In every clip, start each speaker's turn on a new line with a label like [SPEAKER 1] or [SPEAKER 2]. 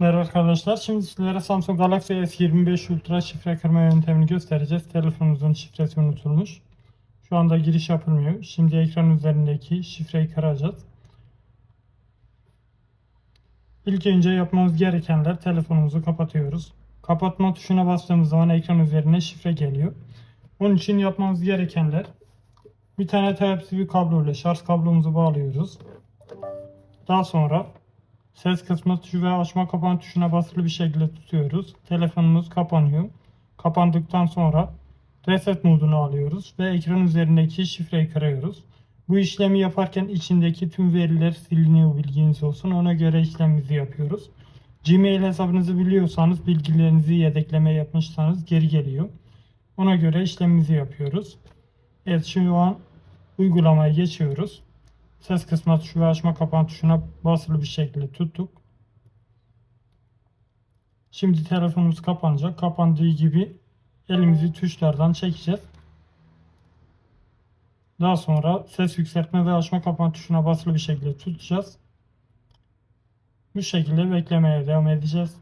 [SPEAKER 1] Merhaba arkadaşlar. Şimdi sizlere Samsung Galaxy S25 Ultra şifre kırma yöntemini göstereceğiz. Telefonumuzun şifresi unutulmuş. Şu anda giriş yapılmıyor. Şimdi ekran üzerindeki şifreyi kıracağız. İlk önce yapmamız gerekenler telefonumuzu kapatıyoruz. Kapatma tuşuna bastığımız zaman ekran üzerine şifre geliyor. Onun için yapmamız gerekenler bir tane Type-C kablo ile şarj kablomuzu bağlıyoruz. Daha sonra Ses kısmı tuşu ve açma kapan tuşuna basılı bir şekilde tutuyoruz. Telefonumuz kapanıyor. Kapandıktan sonra reset modunu alıyoruz ve ekran üzerindeki şifreyi kırıyoruz. Bu işlemi yaparken içindeki tüm veriler siliniyor bilginiz olsun. Ona göre işlemimizi yapıyoruz. Gmail hesabınızı biliyorsanız bilgilerinizi yedekleme yapmışsanız geri geliyor. Ona göre işlemimizi yapıyoruz. Evet şu an uygulamaya geçiyoruz. Ses kısmı tuşu ve açma kapan tuşuna basılı bir şekilde tuttuk. Şimdi telefonumuz kapanacak. Kapandığı gibi elimizi tuşlardan çekeceğiz. Daha sonra ses yükseltme ve açma kapan tuşuna basılı bir şekilde tutacağız. Bu şekilde beklemeye devam edeceğiz.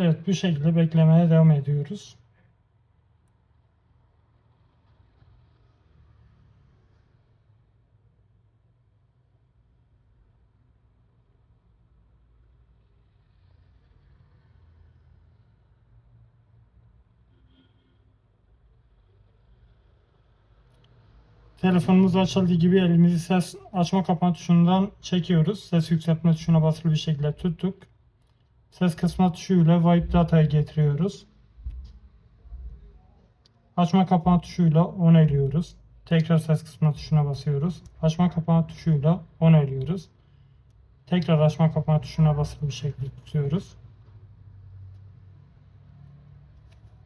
[SPEAKER 1] Evet bu şekilde beklemeye devam ediyoruz. Telefonumuz açıldığı gibi elimizi ses açma kapama tuşundan çekiyoruz. Ses yükseltme tuşuna basılı bir şekilde tuttuk. Ses kısma tuşuyla wipe data'yı getiriyoruz. Açma kapama tuşuyla onaylıyoruz. Tekrar ses kısma tuşuna basıyoruz. Açma kapama tuşuyla onaylıyoruz. Tekrar açma kapama tuşuna basılı bir şekilde tutuyoruz.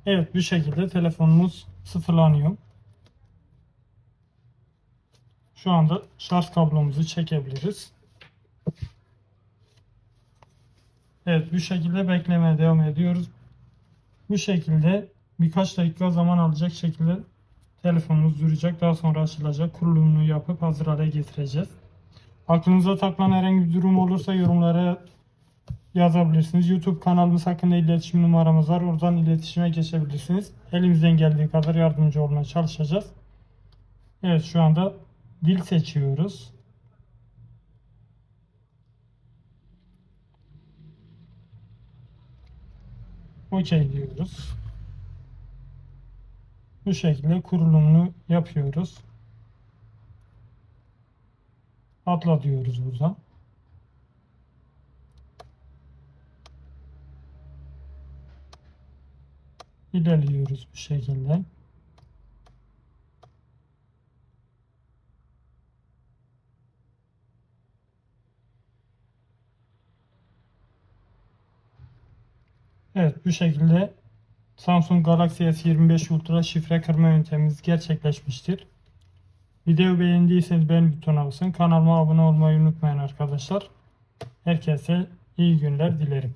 [SPEAKER 1] Evet bu şekilde telefonumuz sıfırlanıyor. Şu anda şarj kablomuzu çekebiliriz. Evet bu şekilde beklemeye devam ediyoruz. Bu şekilde birkaç dakika zaman alacak şekilde telefonumuz duracak. Daha sonra açılacak. Kurulumunu yapıp hazır hale getireceğiz. Aklınıza takılan herhangi bir durum olursa yorumlara yazabilirsiniz. YouTube kanalımız hakkında iletişim numaramız var. Oradan iletişime geçebilirsiniz. Elimizden geldiği kadar yardımcı olmaya çalışacağız. Evet şu anda dil seçiyoruz. OK diyoruz. Bu şekilde kurulumunu yapıyoruz. Atla diyoruz burada. İlerliyoruz bu şekilde. Evet bu şekilde Samsung Galaxy S25 Ultra şifre kırma yöntemimiz gerçekleşmiştir. Videoyu beğendiyseniz beğen butonuna basın. Kanalıma abone olmayı unutmayın arkadaşlar. Herkese iyi günler dilerim.